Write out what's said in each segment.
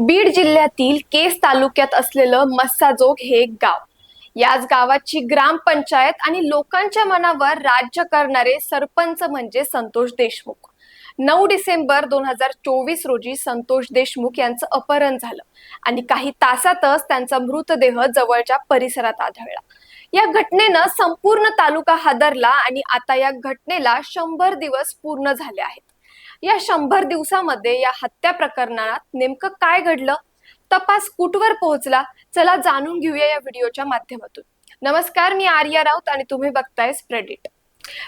बीड जिल्ह्यातील केस तालुक्यात असलेलं मस्साजोग हे एक गाव. याच गावाची ग्रामपंचायत आणि लोकांच्या मनावर राज्य करणारे सरपंच म्हणजे संतोष देशमुख. नऊ डिसेंबर दोन हजार चोवीस रोजी संतोष देशमुख यांचं अपहरण झालं आणि काही तासातच त्यांचा मृतदेह जवळच्या परिसरात आढळला. या घटनेनं संपूर्ण तालुका हादरला आणि आता या घटनेला शंभर दिवस पूर्ण झाले आहेत. या शंभर दिवसामध्ये या हत्या प्रकरणात नेमकं काय घडलं? तपास कुठवर पोहोचला? चला जाणून घेऊया या व्हिडिओच्या माध्यमातून. नमस्कार मी आर्या राऊत आणि तुम्ही बघताय स्प्रेडिट.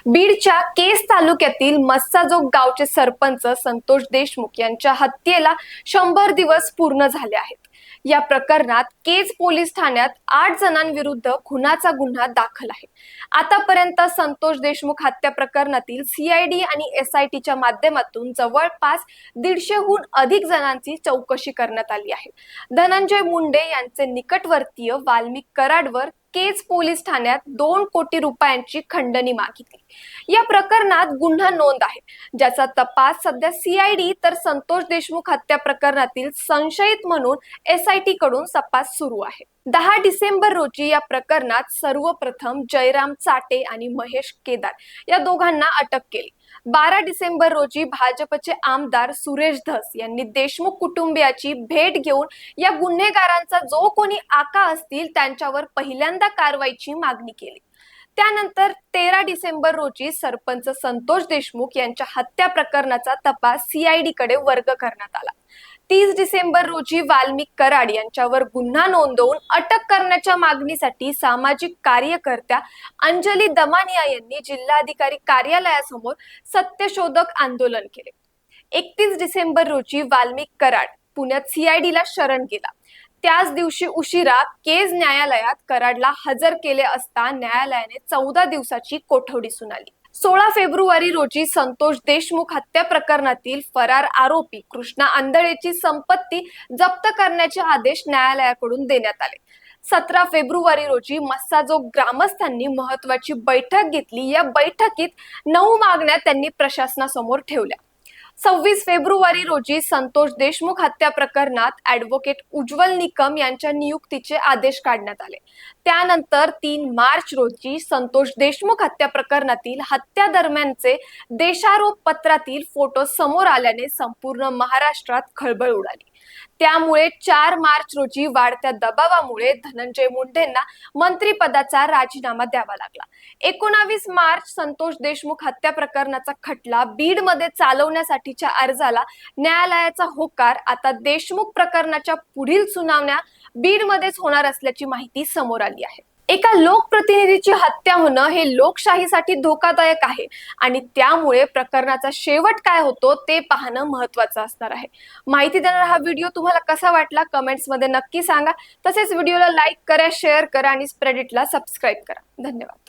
बीडच्या केस तालुक्यातील मस्साजोग गावचे सरपंच संतोष देशमुख यांच्या हत्येला शंभर दिवस पूर्ण झाले आहेत. या प्रकरणात केज पोलीस ठाण्यात आठ जणांविरुद्ध खुनाचा गुन्हा दाखल आहे. आतापर्यंत संतोष देशमुख हत्या प्रकरणातील सीआयडी आणि एसआयटीच्या माध्यमातून जवळपास दीडशेहून अधिक जणांची चौकशी करण्यात आली आहे. धनंजय मुंडे यांचे निकटवर्तीय वाल्मिक कराडवर केज पोलीस ठाण्यात दोन कोटी रुपयांची खंडणी मागितली. या प्रकरणात गुन्हा नोंद आहे. ज्याचा तपास सध्या सीआयडी तर संतोष देशमुख हत्या प्रकरणातील संशयित म्हणून एसआयटी कडून तपास सुरू आहे. दहा डिसेंबर रोजी या प्रकरणात सर्वप्रथम जयराम चाटे आणि महेश केदार या दोघांना अटक केली. बारा डिसेंबर रोजी भाजपचे आमदार सुरेश धस यांनी देशमुख कुटुंबियाची भेट घेऊन या गुन्हेगारांचा जो कोणी आका असतील त्यांच्यावर पहिल्यांदा कारवाईची मागणी केली. त्यानंतर तेरा डिसेंबर रोजी सरपंच संतोष देशमुख यांच्या हत्या प्रकरणाचा तपास सीआयडी कडे वर्ग करण्यात आला. तीस डिसेंबर रोजी वाल्मिक कराड यांच्यावर गुन्हा नोंदवून अटक करण्याच्या मागणीसाठी सामाजिक कार्यकर्त्या अंजली दमानिया यांनी जिल्हाधिकारी कार्यालयासमोर सत्यशोधक आंदोलन केले. एकतीस डिसेंबर रोजी वाल्मिक कराड पुण्यात सीआयडीला शरण गेला. त्याच दिवशी उशिरा केज न्यायालयात कराडला हजर केले असता न्यायालयाने चौदा दिवसाची कोठडी सुनावली. सोळा फेब्रुवारी रोजी संतोष देशमुख हत्या प्रकरणातील फरार आरोपी कृष्णा आंधळेची संपत्ती जप्त करण्याचे आदेश न्यायालयाकडून देण्यात आले. सतरा फेब्रुवारी रोजी मस्साजोग ग्रामस्थांनी महत्वाची बैठक घेतली. या बैठकीत नऊ मागण्या त्यांनी प्रशासनासमोर ठेवल्या. सव्वीस फेब्रुवारी रोजी संतोष देशमुख हत्या प्रकरणात ऍडव्होकेट उज्ज्वल निकम यांच्या नियुक्तीचे आदेश काढण्यात आले. त्यानंतर तीन मार्च रोजी संतोष देशमुख हत्या प्रकरणातील हत्या दरम्यानचे देशारोप पत्रातील फोटो समोर आल्याने संपूर्ण महाराष्ट्रात खळबळ उडाली. त्यामुळे चार मार्च रोजी वाढत्या दबावामुळे धनंजय मुंडेंना मंत्रिपदाचा राजीनामा द्यावा लागला. एकोणावीस मार्च संतोष देशमुख हत्या प्रकरणाचा खटला बीडमध्ये चालवण्यासाठीच्या अर्जाला न्यायालयाचा होकार आता देशमुख प्रकरणाच्या पुढील सुनावण्या बीडमध्येच होणार असल्याची माहिती समोर आली आहे. एका लोकप्रतिनिधीची हत्या होणं हे लोकशाहीसाठी धोकादायक आहे. आणि त्यामुळे प्रकरणाचा शेवट काय होतो ते पाहणं महत्वाचं असणार आहे. माहिती देणारा हा व्हिडिओ तुम्हाला कसा वाटला कमेंट्समध्ये नक्की सांगा. तसेच व्हिडिओला लाईक करा शेअर करा आणि स्प्रेडिटला सबस्क्राईब करा. धन्यवाद.